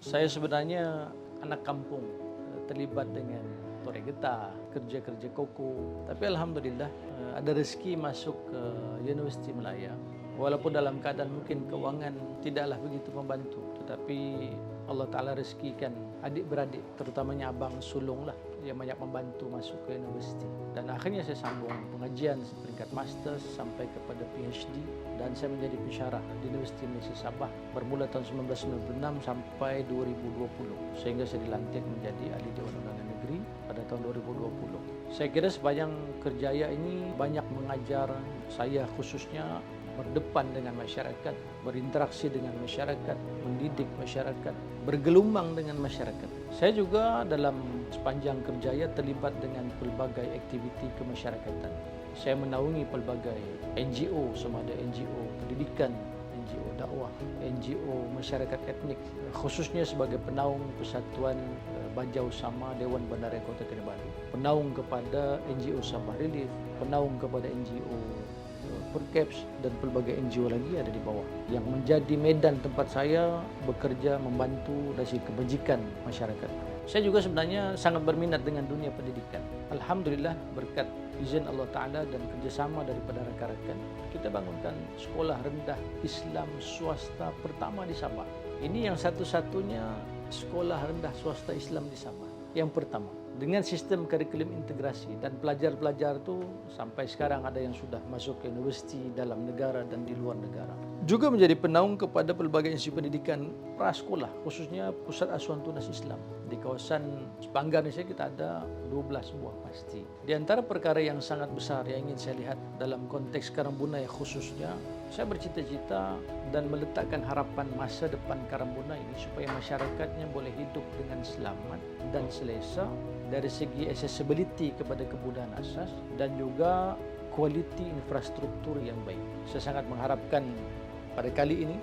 Saya sebenarnya anak kampung eh, terlibat dengan torek getah, kerja-kerja koko. Tapi alhamdulillah eh, ada rezeki masuk ke Universiti Melaya. Walaupun dalam keadaan mungkin keuangan tidaklah begitu membantu, tetapi Allah Taala rezekikan adik-beradik terutamanya abang sulung lah. Yang banyak membantu masuk ke universiti. Dan akhirnya saya sambung pengajian seperingkat master sampai kepada PhD dan saya menjadi pensyarah di Universiti Malaysia Sabah bermula tahun 1996 sampai 2020 sehingga saya dilantik menjadi ahli Dewan Undangan Negeri pada tahun 2020. Saya kira sepanjang kerjaya ini banyak mengajar saya khususnya berdepan dengan masyarakat, berinteraksi dengan masyarakat, mendidik masyarakat, bergelumbang dengan masyarakat. Saya juga dalam sepanjang kerjaya terlibat dengan pelbagai aktiviti kemasyarakatan. Saya menaungi pelbagai NGO sama ada NGO pendidikan, NGO dakwah, NGO masyarakat etnik khususnya sebagai penaung Persatuan eh, Bajau Sama Dewan Bandaraya Kota Kinabalu. Penaung kepada NGO Sabah Relief, penaung kepada NGO Percaps dan pelbagai NGO lagi ada di bawah yang menjadi medan tempat saya bekerja membantu dari kebajikan masyarakat. Saya juga sebenarnya sangat berminat dengan dunia pendidikan. Alhamdulillah berkat izin Allah Ta'ala dan kerjasama daripada rakan-rakan, kita bangunkan sekolah rendah Islam swasta pertama di Sabah. Ini yang satu-satunya sekolah rendah swasta Islam di Sabah. Yang pertama, dengan sistem kurikulum integrasi dan pelajar-pelajar itu sampai sekarang ada yang sudah masuk ke universiti dalam negara dan di luar negara. Juga menjadi penaung kepada pelbagai institusi pendidikan prasekolah khususnya Pusat Asuhan Tunas Islam. Di kawasan Sepanggar ini kita ada 12 buah pasti. Di antara perkara yang sangat besar yang ingin saya lihat dalam konteks Karambunai khususnya saya bercita-cita dan meletakkan harapan masa depan Karambunai ini supaya masyarakatnya boleh hidup dengan selamat dan selesa dari segi accessibility kepada kemudahan asas dan juga kualiti infrastruktur yang baik. Saya sangat mengharapkan pada kali ini,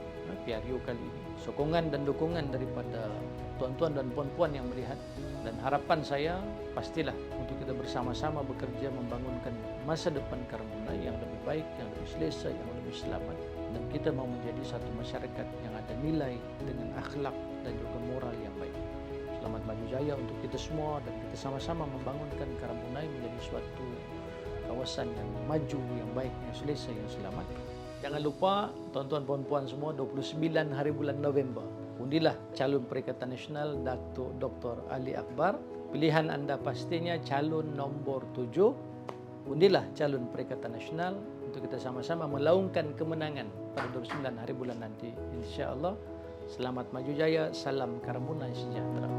PRU kali ini, sokongan dan dukungan daripada tuan-tuan dan puan-puan yang melihat dan harapan saya pastilah untuk kita bersama-sama bekerja membangunkan masa depan Karambunai yang lebih baik, yang lebih selesa, yang lebih selamat dan kita mau menjadi satu masyarakat yang ada nilai dengan akhlak dan juga moral yang baik. Selamat maju jaya untuk kita semua dan kita sama-sama membangunkan Karambunai menjadi suatu kawasan yang maju, yang baik, yang selesa, yang selamat. Jangan lupa tuan-tuan puan-puan semua 29 hari bulan November. Undilah calon Perikatan Nasional Datuk Dr. Ali Akbar. Pilihan anda pastinya calon nombor 7. Undilah calon Perikatan Nasional untuk kita sama-sama melaungkan kemenangan pada 29 hari bulan nanti. Insya Allah. Selamat maju jaya. Salam Karambunai sejahtera.